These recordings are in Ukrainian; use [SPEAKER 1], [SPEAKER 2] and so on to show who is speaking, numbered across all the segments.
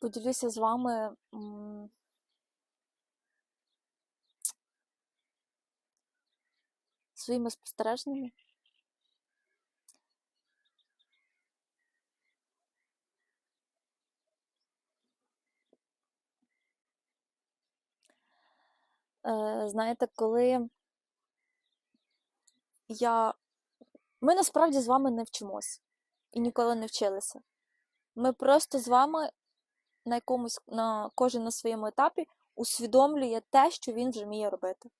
[SPEAKER 1] Поділюся з вами своїми спостереженнями. Е, знаєте, коли я. Ми насправді з вами не вчимось і ніколи не вчилися. Ми просто з вами на якомусь, на кожен на своєму етапі усвідомлює те, що він вже вміє робити.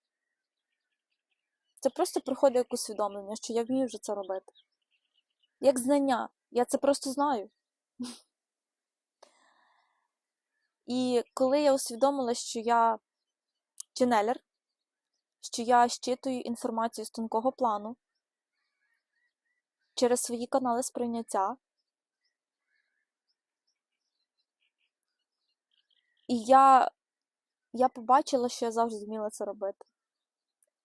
[SPEAKER 1] Це просто приходить як усвідомлення, що я вмію вже це робити. Як знання. Я це просто знаю. І коли я усвідомила, що я ченелер, що я щитую інформацію з тонкого плану через свої канали сприйняття, і я, я побачила, що я завжди вміла це робити.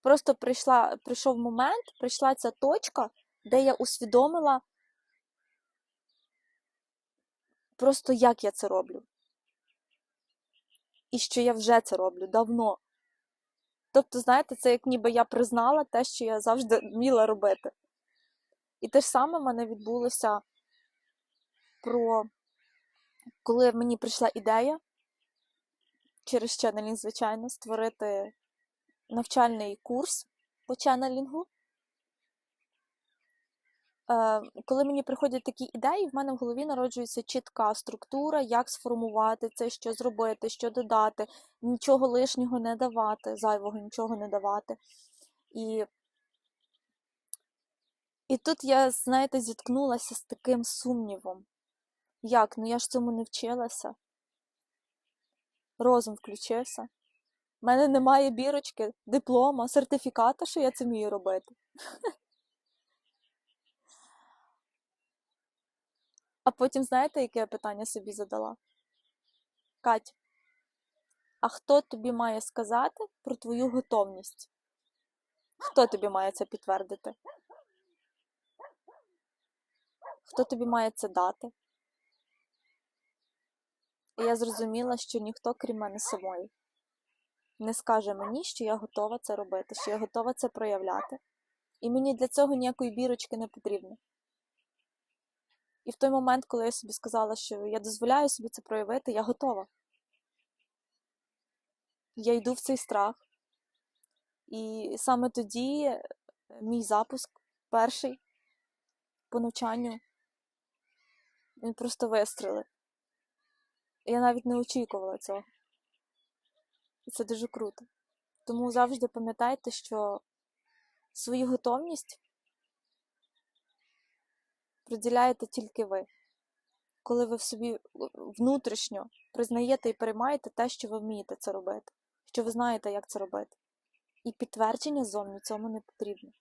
[SPEAKER 1] Просто прийшла, прийшов момент, прийшла ця точка, де я усвідомила просто як я це роблю. І що я вже це роблю давно. Тобто, знаєте, це як ніби я признала те, що я завжди вміла робити. І те ж саме в мене відбулося про коли мені прийшла ідея через ченнелінг, звичайно, створити навчальний курс по ченнелінгу. Е, Коли мені приходять такі ідеї, в мене в голові народжується чітка структура, як сформувати це, що зробити, що додати, нічого лишнього не давати, зайвого нічого не давати. І, і тут я, знаєте, зіткнулася з таким сумнівом. Як? Ну я ж цьому не вчилася. Розум включився. У мене немає бірочки, диплома, сертифіката, що я це вмію робити. А потім, знаєте, яке я питання собі задала? Кать, а хто тобі має сказати про твою готовність? Хто тобі має це підтвердити? Хто тобі має це дати? І я зрозуміла, що ніхто, крім мене самої, не скаже мені, що я готова це робити, що я готова це проявляти. І мені для цього ніякої бірочки не потрібно. І в той момент, коли я собі сказала, що я дозволяю собі це проявити, я готова. Я йду в цей страх. І саме тоді е, мій запуск перший по навчанню, він просто вистрелив. Я навіть не очікувала цього. І це дуже круто. Тому завжди пам'ятайте, що свою готовність приділяєте тільки ви. Коли ви в собі внутрішньо признаєте і переймаєте те, що ви вмієте це робити, що ви знаєте, як це робити. І підтвердження зовні цьому не потрібно.